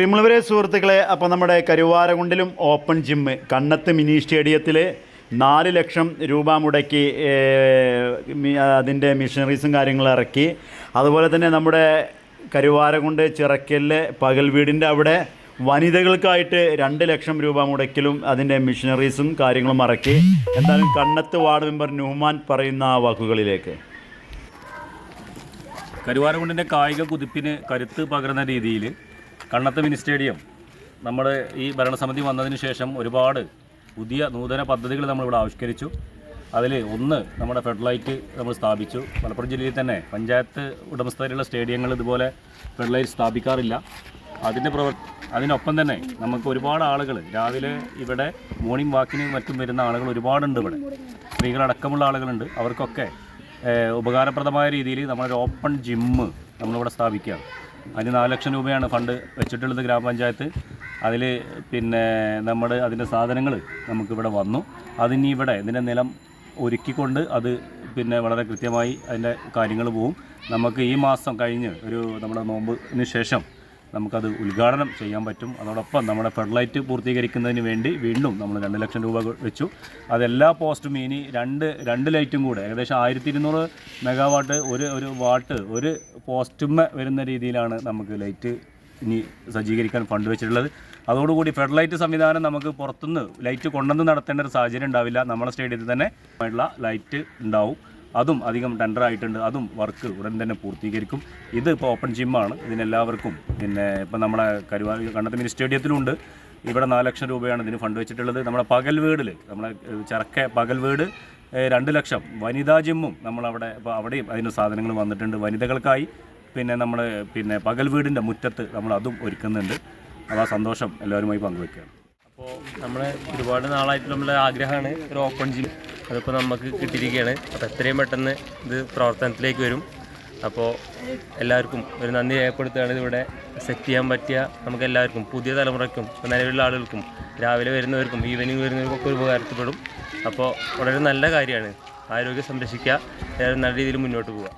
പ്രിയമുള്ളവരെ സുഹൃത്തുക്കളെ അപ്പോൾ നമ്മുടെ കരുവാരകുണ്ടിലും ഓപ്പൺ ജിമ്മ് കണ്ണത്ത് മിനി സ്റ്റേഡിയത്തിൽ നാല് ലക്ഷം രൂപ മുടക്കി അതിന്റെ മിഷനറീസും കാര്യങ്ങളും ഇറക്കി. അതുപോലെ തന്നെ നമ്മുടെ കരുവാരകുണ്ട് ചിറക്കലിലെ പകൽ വീടിന്റെ അവിടെ വനിതകൾക്കായിട്ട് രണ്ട് ലക്ഷം രൂപ മുടക്കിലും അതിന്റെ മിഷനറീസും കാര്യങ്ങളും ഇറക്കി. എന്തായാലും കണ്ണത്ത് വാർഡ് മെമ്പർ നുഹ്മാൻ പറയുന്ന ആ വാക്കുകളിലേക്ക്. കരുവാരകുണ്ടിന്റെ കായിക കുതിപ്പിന് കരുത്ത് പകരുന്ന രീതിയിൽ കണ്ണത്ത് മിനി സ്റ്റേഡിയം. നമ്മൾ ഈ ഭരണസമിതി വന്നതിന് ശേഷം ഒരുപാട് പുതിയ നൂതന പദ്ധതികൾ നമ്മളിവിടെ ആവിഷ്കരിച്ചു. അതിൽ ഒന്ന് നമ്മുടെ ഫെഡലൈറ്റ് നമ്മൾ സ്ഥാപിച്ചു. മലപ്പുറം ജില്ലയിൽ തന്നെ പഞ്ചായത്ത് ഉടമസ്ഥതയിലുള്ള സ്റ്റേഡിയങ്ങൾ ഇതുപോലെ ഫെഡലൈറ്റ് സ്ഥാപിക്കാറില്ല. അതിന്റെ പ്രവർ അതിനൊപ്പം തന്നെ നമുക്ക് ഒരുപാട് ആളുകൾ രാവിലെ ഇവിടെ മോർണിംഗ് വാക്കിന് മറ്റും വരുന്ന ആളുകൾ ഒരുപാടുണ്ട് ഇവിടെ. സ്ത്രീകളടക്കമുള്ള ആളുകളുണ്ട്. അവർക്കൊക്കെ ഉപകാരപ്രദമായ രീതിയിൽ നമ്മളൊരു ഓപ്പൺ ജിമ്മ് നമ്മളിവിടെ സ്ഥാപിക്കുകയാണ്. അതിന് നാല് ലക്ഷം രൂപയാണ് ഫണ്ട് വെച്ചിട്ടുള്ളത് ഗ്രാമപഞ്ചായത്ത്. അതിൽ പിന്നെ നമ്മുടെ അതിന്റെ സാധനങ്ങൾ നമുക്കിവിടെ വന്നു. അതിനി ഇവിടെ ഇതിന്റെ നിലം ഒരുക്കിക്കൊണ്ട് അത് പിന്നെ വളരെ കൃത്യമായി അതിന്റെ കാര്യങ്ങൾ പോവും. നമുക്ക് ഈ മാസം കഴിഞ്ഞ് ഒരു നമ്മുടെ നോമ്പിന് ശേഷം നമുക്കത് ഉദ്ഘാടനം ചെയ്യാൻ പറ്റും. അതോടൊപ്പം നമ്മുടെ ഫെഡ്ലൈറ്റ് പൂർത്തീകരിക്കുന്നതിന് വേണ്ടി വീണ്ടും നമ്മൾ രണ്ട് ലക്ഷം രൂപ വെച്ചു. അതെല്ലാ പോസ്റ്റും ഇനി രണ്ട് രണ്ട് ലൈറ്റും കൂടെ. ഏകദേശം ആയിരത്തി ഇരുന്നൂറ് മെഗാവാട്ട് ഒരു ഒരു വാട്ട് ഒരു പോസ്റ്റുമ്മ വരുന്ന രീതിയിലാണ് നമുക്ക് ലൈറ്റ് ഇനി സജ്ജീകരിക്കാൻ ഫണ്ട് വെച്ചിട്ടുള്ളത്. അതോടുകൂടി ഫെഡ്ലൈറ്റ് സംവിധാനം നമുക്ക് പുറത്തുനിന്ന് ലൈറ്റ് കൊണ്ടുവന്ന് നടത്തേണ്ട ഒരു സാഹചര്യം ഉണ്ടാവില്ല. നമ്മുടെ സ്റ്റേഡിയത്തിൽ തന്നെ ആയിട്ടുള്ള ലൈറ്റ് ഉണ്ടാവും. അതും അധികം ടെൻഡർ ആയിട്ടുണ്ട്. അതും വർക്ക് ഉടൻ തന്നെ പൂർത്തീകരിക്കും. ഇത് ഇപ്പോൾ ഓപ്പൺ ജിമ്മാണ് ഇതിനെല്ലാവർക്കും പിന്നെ ഇപ്പം നമ്മുടെ കരുവാ കണ്ണത്ത് മിനി സ്റ്റേഡിയത്തിലുണ്ട് ഇവിടെ നാല് ലക്ഷം രൂപയാണ് ഇതിന് ഫണ്ട് വെച്ചിട്ടുള്ളത്. നമ്മുടെ പകൽ വീടിൽ നമ്മുടെ ചരക്ക പകൽ വീട് രണ്ട് ലക്ഷം. വനിതാ ജിമ്മും നമ്മളവിടെ ഇപ്പോൾ അവിടെയും അതിന് സാധനങ്ങൾ വന്നിട്ടുണ്ട്. വനിതകൾക്കായി പിന്നെ നമ്മൾ പിന്നെ പകൽ വീടിന്റെ മുറ്റത്ത് നമ്മൾ അതും ഒരുക്കുന്നുണ്ട്. അപ്പോൾ ആ സന്തോഷം എല്ലാവരുമായി പങ്കുവെക്കുകയാണ്. അപ്പോൾ നമ്മൾ ഒരുപാട് നാളായിട്ട് നമ്മുടെ ആഗ്രഹമാണ് ഒരു ഓപ്പൺ ജിം അതിപ്പോൾ നമുക്ക് കിട്ടിയിരിക്കുകയാണ് അപ്പോൾ എത്രയും പെട്ടെന്ന് ഇത് പ്രവർത്തനത്തിലേക്ക് വരും. അപ്പോൾ എല്ലാവർക്കും ഒരു നന്ദി രേഖപ്പെടുത്തുകയാണ് ഇതിവിടെ സെറ്റ് ചെയ്യാൻ പറ്റിയ നമുക്ക് എല്ലാവർക്കും പുതിയ തലമുറയ്ക്കും നിലവിലുള്ള ആളുകൾക്കും രാവിലെ വരുന്നവർക്കും ഈവനിങ് വരുന്നവർക്കും ഒക്കെ ഉപകാരപ്പെടും അപ്പോൾ വളരെ നല്ല കാര്യമാണ്. ആരോഗ്യം സംരക്ഷിക്കുക നല്ല രീതിയിൽ മുന്നോട്ട് പോവുക.